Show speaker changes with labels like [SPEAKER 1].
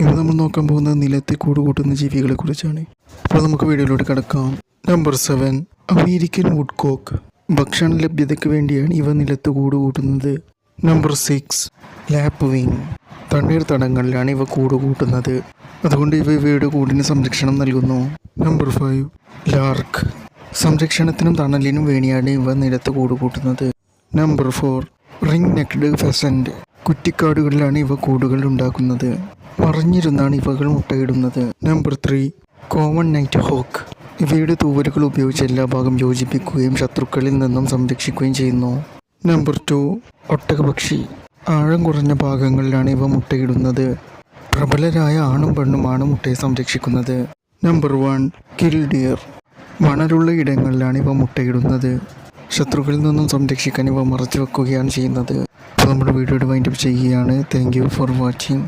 [SPEAKER 1] ഇന്ന് നമ്മൾ നോക്കാൻ പോകുന്നത് നിലത്തെ കൂട് കൂട്ടുന്ന ജീവികളെ കുറിച്ചാണ് അപ്പോൾ നമുക്ക് വീഡിയോയിലോട്ട് കിടക്കാം. Number seven American woodcock ഭക്ഷണ ലഭ്യതയ്ക്ക് വേണ്ടിയാണ് ഇവ നിലത്ത് കൂട് കൂട്ടുന്നത് നമ്പർ സിക്സ് ലാപ്പ് വിങ് തണ്ണീർത്തടങ്ങളിലാണ് ഇവ കൂട് കൂട്ടുന്നത് അതുകൊണ്ട് ഇവ ഇവയുടെ കൂടിന് സംരക്ഷണം നൽകുന്നു. നമ്പർ ഫൈവ് ലാർക്ക് സംരക്ഷണത്തിനും തണലിനും വേണ്ടിയാണ് ഇവ നിലത്ത് കൂട് കൂട്ടുന്നത് number four ring necked pheasant കുറ്റിക്കാടുകളിലാണ് ഇവ കൂടുകൾ ഉണ്ടാക്കുന്നത്. പറഞ്ഞിരുന്നാണ് ഇവകൾ മുട്ടയിടുന്നത്. Number three common nighthawk ഇവയുടെ തൂവലുകൾ ഉപയോഗിച്ച് എല്ലാ ഭാഗം യോജിപ്പിക്കുകയും ശത്രുക്കളിൽ നിന്നും സംരക്ഷിക്കുകയും ചെയ്യുന്നു. നമ്പർ ടു ഒട്ടകപക്ഷി. ആഴം കുറഞ്ഞ ഭാഗങ്ങളിലാണ് ഇവ മുട്ടയിടുന്നത്. പ്രബലരായ ആണും പെണ്ണുമാണ് മുട്ടയെ സംരക്ഷിക്കുന്നത്. നമ്പർ വൺ കിൽ ഡിയർ മണലുള്ള ഇടങ്ങളിലാണ് ഇവ മുട്ടയിടുന്നത്. ശത്രുക്കളിൽ നിന്നും സംരക്ഷിക്കാൻ ഇവ മറച്ചു വെക്കുകയാണ് ചെയ്യുന്നത്. നമ്മുടെ വീഡിയോയുടെ വൈൻഡപ്പ് ചെയ്യുകയാണ്. Thank you for watching